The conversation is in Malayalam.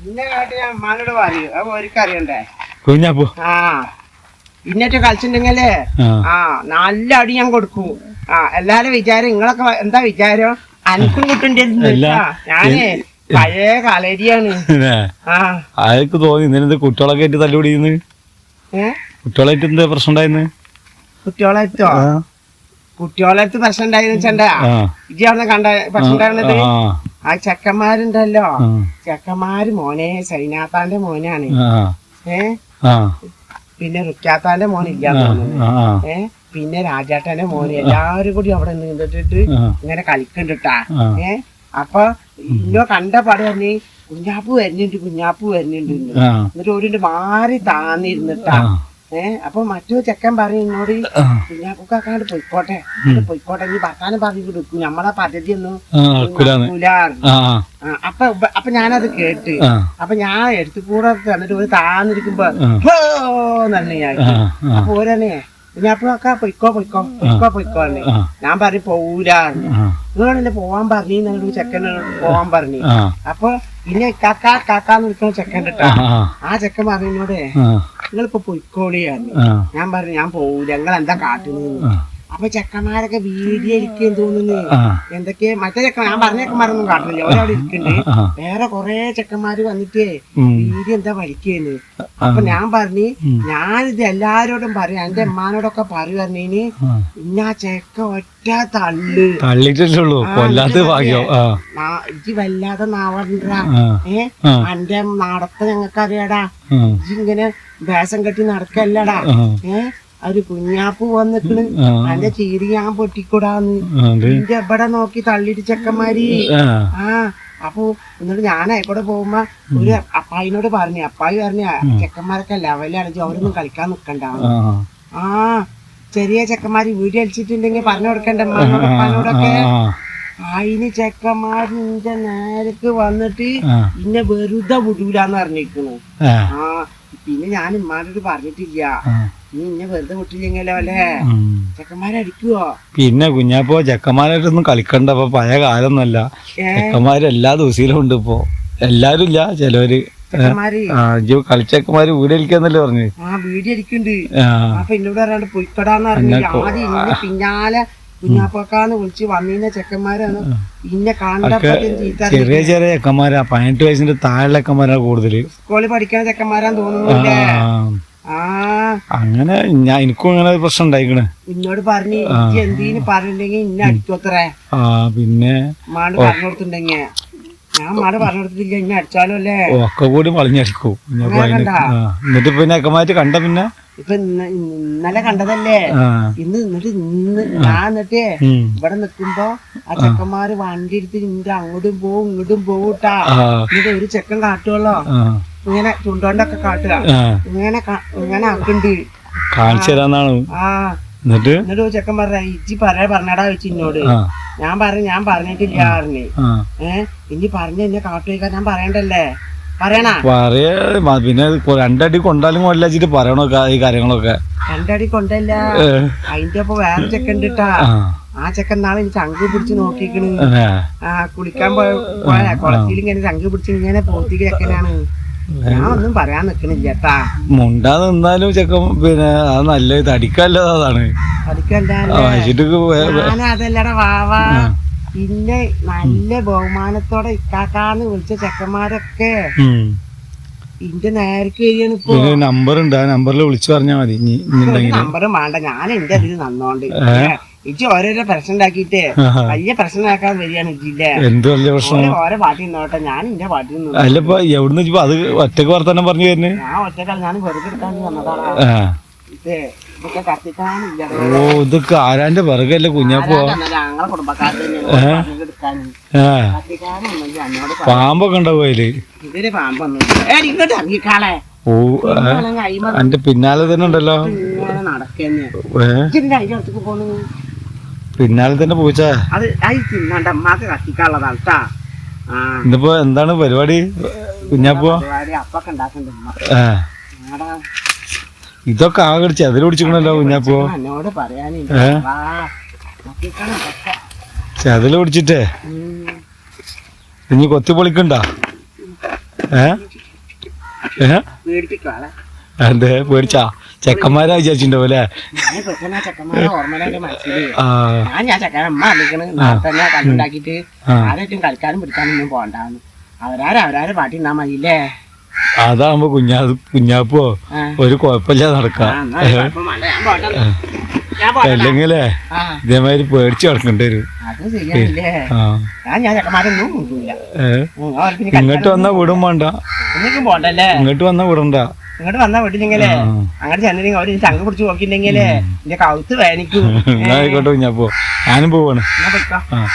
ഇന്ന കാട്ടി ഞാൻ അമ്മാനോട് പറയൂ. അപ്പൊ ഒരിക്കറിയണ്ടേ കുഞ്ഞാപ്പോ. ആ ഇന്നത്തെ കളിച്ചിട്ടുണ്ടെങ്കിലേ ആ. നല്ല അടി ഞാൻ കൊടുക്കും. ആ എല്ലാരും വിചാരം നിങ്ങളൊക്കെ എന്താ വിചാരം? അനക്കും കുട്ടിന്റെ അല്ല, ഞാനേ പഴയ കളരിയാണ് ആർക്ക് തോന്നി ഇന്നലെ കുട്ടികളൊക്കെ ആയിട്ട് തല്ലുപിടിക്കുന്നു? കുട്ടികളായിട്ട് എന്താ പ്രശ്നം ഉണ്ടായിരുന്നു കുട്ടികളായിട്ടോ? ആ. കുട്ടികളെടുത്ത് പ്രശ്നം ഉണ്ടായിരുന്നു ചേട്ടാ ഇജ്ജി അവിടെ കണ്ട പ്രശ്നം ഉണ്ടായിരുന്നത്? ആ ചെക്കന്മാരുണ്ടല്ലോ. ചെക്കന്മാര് മോനെ സൈനാത്താന്റെ മോനാണ്. ഏ? പിന്നെ റുക്കാത്താന്റെ മോൻ ഇല്ല തോന്നുന്നു. ഏ? പിന്നെ രാജാട്ടന്റെ മോന്. എല്ലാവരും കൂടി അവിടെ നിന്നിട്ടിട്ട് ആ. ഇങ്ങനെ കളിക്കണ്ടിട്ടാ. ഏ? അപ്പൊ ഇന്നോ കണ്ട പടം പറഞ്ഞ് കുഞ്ഞാപ്പു വരുന്നുണ്ട് കുഞ്ഞാപ്പു വരുന്നുണ്ട് എന്നിട്ട് ഒരു മാറി താന്നിരുന്നിട്ടാ ഏ അപ്പൊ മറ്റു ചെക്കൻ പറയും എന്നോട് കുഞ്ഞാക്കുക്കാണ്ട് പൊയ്ക്കോട്ടെ. പൊയ്ക്കോട്ടെ നീ ഭർത്താനം പറഞ്ഞു കൊടുക്കും നമ്മളെ പദ്ധതി ഒന്നും അപ്പൊ അപ്പൊ ഞാനത് കേട്ട്. അപ്പൊ ഞാൻ എടുത്തു കൂടെ തന്നിട്ട് ഒരു താന്നിരിക്കുമ്പോ നന്ദി ഞാൻ അപ്പൊ ഓരനെ കുഞ്ഞാപ്പൊക്കെ പൊയ്ക്കോ പൊയ്ക്കോ പൊയ്ക്കോ പൊയ്ക്കോ എന്ന്. ആ. ഞാൻ പറഞ്ഞു പോവൂലാന്ന് നിങ്ങളെന്നെ പോവാൻ പറഞ്ഞു? എന്നോട് ചെക്കൻ പോവാൻ പറഞ്ഞു. അപ്പൊ പിന്നെ കാക്കാ കാക്കാന്ന് വിളിക്കുന്ന ചെക്കൻ കിട്ടാ ആ ചെക്കൻ പറഞ്ഞോട് നിങ്ങളിപ്പോ പൊയ്ക്കോളിയാന്ന് ആ. ഞാൻ പറഞ്ഞു ഞാൻ പോവൂല. നിങ്ങൾ എന്താ കാട്ടുന്നത് അപ്പൊ ചെക്കന്മാരൊക്കെ വീഡിയോ ഇരിക്കും തോന്നുന്നു. എന്തൊക്കെ? മറ്റേ ചെക്കൻ ഞാൻ പറഞ്ഞ ചെക്കന്മാരൊന്നും കാട്ടില്ല ഒരാളെ ഇരിക്കുന്നുണ്ട്. വേറെ കൊറേ ചെക്കന്മാര് വന്നിട്ടേ. വീഡിയോ എന്താ വലിക്കുന്നു അപ്പൊ ഞാൻ പറഞ്ഞു ഞാനിത് എല്ലാരോടും പറയാം. എന്റെ അമ്മാനോടൊക്കെ പറയുന്നതിന് ആ. ഇന്നാ ചെക്ക ഒറ്റ തള്ളു. തള്ളിട്ടുള്ളൂ കൊല്ലാത്ത ഭാഗ്യം. ഇജ്ജ് വല്ലാതെ നാവണ്ട. ഏഹ് ഏ? ആ. അന്റെ നടത്ത ഞങ്ങൾക്ക് അറിയാടാ ആ. ഇജ്ജ് ഇങ്ങനെ വേഷം കെട്ടി നടക്കല്ലടാ. ആ. ഏ? ഒരു കുഞ്ഞാപ്പ് വന്നിട്ട് നല്ല ചീരി ഞാൻ പൊട്ടിക്കൂടാന്ന്. എന്റെ എവിടെ നോക്കി തള്ളിയിട്ട് ചെക്കന്മാരി. ആ. അപ്പൊ എന്നിട്ട് ഞാൻ ആയിക്കോട്ടെ പോകുമ്പോ ഒരു അപ്പായിനോട് പറഞ്ഞു അപ്പായി പറഞ്ഞു ചെക്കന്മാരൊക്കെ ലെവലാണ് അവരൊന്നും കളിക്കാൻ നിക്കണ്ട. ആ. ചെറിയ ചെക്കന്മാര് വീഡിയോ അടിച്ചിട്ടുണ്ടെങ്കിൽ പറഞ്ഞു കൊടുക്കണ്ട അയിന് അപ്പാനോടൊക്കെ അതിന് ചെക്കന്മാര് നിന്റെ നേരക്ക് വന്നിട്ട് പിന്നെ ഇന്നെ വെറുതെ വിടൂലെന്ന് പറഞ്ഞിരിക്കണു ആ. പിന്നെ ഞാൻ ഉമ്മാനോട് പറഞ്ഞിട്ടില്ല. നീ ഇന്നെ വെറുതെ വിട്ടില്ലെങ്കിലോ അല്ലേ? ഉം. ചെക്കന്മാരടിക്കുവോ പിന്നെ കുഞ്ഞാപ്പോ ചെക്കന്മാരായിട്ടൊന്നും കളിക്കണ്ട ഇപ്പൊ പഴയ കാലൊന്നല്ല ചെക്കന്മാര് എല്ലാ ദിവസയിലും ഉണ്ട് ഇപ്പൊ. എല്ലാരും ഇല്ല ചിലവര്. കളിച്ചക്കന്മാര് ആ ഇജ്ജ് കളിച്ചെക്കന്മാര് വീട് കളിക്കാന്നല്ലേ പറഞ്ഞു. ആ വീഡിയോ ആ. അപ്പൊ എന്നോട് പറയാണ്ട് പൊയ്ക്കടാന്ന് പറഞ്ഞു. ആദ്യം ഇന്നെ പിന്നാലെ കുഞ്ഞാപ്പക്കാന്ന് വിളിച്ച് വന്നീന ചെക്കന്മാരാണ്. ഇന്നെ കണ്ടപ്പോ ചെറിയ ചെറിയ ചെക്കന്മാരാ. പതിനെട്ട് വയസ്സിന്റെ താഴെ ചെക്കന്മാരാ കൂടുതൽ. സ്കൂളിൽ പഠിക്കുന്ന ചെക്കന്മാരാന്ന് ആ. അങ്ങനെ ഞാൻ എനിക്കും അങ്ങനെ പ്രശ്നം ഉണ്ടായിക്കണ്. എന്നോട് പറഞ്ഞു എന്തീന് പറഞ്ഞിട്ടുണ്ടെങ്കിൽ ഇന്നെ അടിക്കോത്രേ ആ പിന്നെ മാട് പറഞ്ഞുകൊടുത്തിട്ടുണ്ടെങ്കിൽ ഞാൻ മാട് പറഞ്ഞു കൊടുത്തിട്ടില്ല ഇന്നെ അടിച്ചാലോ അല്ലേ? ഒക്കെ കൂടി വളഞ്ഞടിക്കും. എന്നിട്ട് പിന്നെ ചെക്കന്മാര് കണ്ട പിന്നെ? ഇപ്പൊ ഇന്നലെ കണ്ടതല്ലേ? ഇന്ന് എന്നിട്ട് ഇന്ന് ഞാൻ എന്നിട്ടേ. ഇവിടെ നിക്കുമ്പോ ആ ചെക്കന്മാര് വണ്ടി എടുത്ത് ഇന്റെ അങ്ങോട്ടും പോവും ഇങ്ങോട്ടും പോവൂട്ടാ ആ. എന്നിട്ട് ഒരു ചെക്കൻ കാട്ടുവല്ലോ. ഇങ്ങനെ ചുണ്ടോണ്ടൊക്കെ കാട്ടുക. ഇങ്ങനെ ഇങ്ങനെ ആക്കണ്ടി. കാണിച്ചു തരാന്നാണ്. ആ. എന്നിട്ട്? എന്നിട്ട് ചെക്കൻ പറഞ്ഞ ഇജ്ജി പറയാ പറഞ്ഞടാ വെച്ച് എന്നോട് ഞാൻ പറഞ്ഞു ഞാൻ പറഞ്ഞിട്ടില്ല പറഞ്ഞു. ആ. ഏ? ഇനി പറഞ്ഞ എന്നെ കാട്ടുവയ്ക്കാൻ ഞാൻ പറയണ്ടല്ലേ? പറയണ? പറയാ പിന്നെ രണ്ടടി കൊണ്ടാലും കൊല്ലാച്ചിട്ട് പറയണോ ഈ കാര്യങ്ങളൊക്കെ. രണ്ടടി കൊണ്ടല്ല. അതിന്റെ ഒപ്പം വേറെ ചെക്കൻ കിട്ടാ ആ. ചെക്കൻ നാളെ എനിക്ക് ചങ്ക് പിടിച്ച് നോക്കിക്കണ്. ആ, കുളിക്കാൻ പോയ പോയ കുളത്തിൽ ഇങ്ങനെ ചങ്ക് പിടിച്ച് ഇങ്ങനെ പോത്തി ചെക്കനാണ് ഞാൻ ഒന്നും പറയാൻ നിക്കണില്ല കേട്ടാ. മുണ്ടാ നിന്നാലും ചെക്കൻ പിന്നെ അത് നല്ല തടിക്കല്ലത് അതാണ്. അതല്ലടാ വാവാ. പിന്നെ നല്ല ബഹുമാനത്തോടെ ഇക്കാക്കാന്ന് വിളിച്ച ചെക്കന്മാരൊക്കെ. ഇന്റെ നേരക്ക് വരികയാണ് ഇപ്പൊ. നമ്പർ ഉണ്ട് ആ നമ്പറിൽ വിളിച്ചു പറഞ്ഞാൽ മതി. നമ്പർ നമ്പറും വേണ്ട. ഞാൻ എന്റെ അതിൽ നന്നോണ്ട്. ഇജ്ജ് ഓരോരോ പ്രശ്നം ഉണ്ടാക്കിയിട്ട് വലിയ പ്രശ്നം ആക്കാൻ വരികയാണ് ഇജ്ജിന്റെ എന്ത് വലിയ പ്രശ്നം? ഓരോ പാട്ടി പാട്ടിൽ നിന്നോട്ടെ ഞാൻ എന്റെ പാട്ടിൽ നിന്ന് അല്ല എവിടുന്ന് ഇപ്പൊ അത് ഒറ്റയ്ക്ക് വർത്തമാനം പറഞ്ഞു വരുന്നത് ഞാൻ ഒറ്റക്കാൾ ഞാൻ വെറുതെ എടുക്കാൻ വന്നതാണ് ഇത് ഓ ഇതൊക്കെ ആരാന്റെ പിറകല്ലേ കുഞ്ഞാപ്പോ? പാമ്പൊക്കെ ഉണ്ടാവും അതിൽ? ഓ എന്റെ പിന്നാലെ തന്നെ ഉണ്ടല്ലോ. ഏ? പിന്നാലെ തന്നെ പോയിച്ചാ? അത് അത് തിന്നണ്ട അമ്മയ്ക്ക് കത്തിക്കാനുള്ളതാണ് കേട്ടാ ഇന്നിപ്പോ എന്താണ് പരിപാടി? കുഞ്ഞാപ്പോ? പരിപാടി? അപ്പൊക്കെ ഉണ്ടാക്കണ്ട ഉമ്മ. ആ. ഇതൊക്കെ ആകെ അതിൽ പിടിച്ചിക്കണല്ലോ കുഞ്ഞാപ്പോ? എന്നോട് പറയാനില്ല. ഏ? വാ കത്തിക്കണം ഇതൊക്കെ. ചതിൽ പിടിച്ചിട്ടേ? ഉം. ഇനി കൊത്തി പൊളിക്കണ്ട? ഏ? ഏ? അതെ പേടിച്ചാ? ചെക്കന്മാരാ വിചാരിച്ചിട്ടുണ്ടാവും അല്ലേ ഞാൻ ഞാൻ ചെക്കൻ അമ്മ അറിയിക്കണ്. തന്നെ. ആരായിട്ടും കളിക്കാനും പിടിക്കാനൊന്നും അവരാരെ അവരാരെ പാട്ടി മതിയില്ലേ? അതാകുമ്പോ കുഞ്ഞാ കുഞ്ഞാപ്പോ. ഒരു കുഴപ്പമില്ല നടക്കാം. അല്ലെങ്കിലേ ഇതേമാതിരി പേടിച്ചു കിടക്കേണ്ടി വരും. ഇങ്ങോട്ട് വന്നാ വിടും വേണ്ട. ഇങ്ങോട്ട് വന്നാ വിടണ്ട. ഇങ്ങോട്ട് വന്നാ വിട്ടില്ലെങ്കിലേ. അങ്ങോട്ട് ചെന്നില്ലെങ്കിൽ അവർ ചങ്ങ പിടിച്ച് നോക്കിയില്ലെങ്കിലേ? എന്റെ കൗത്ത് വേനിക്കും ഞാൻ കുഞ്ഞാപ്പോ ഞാനും പോവാണ്. ഞാൻ പൊയ്ക്കോ. ആ.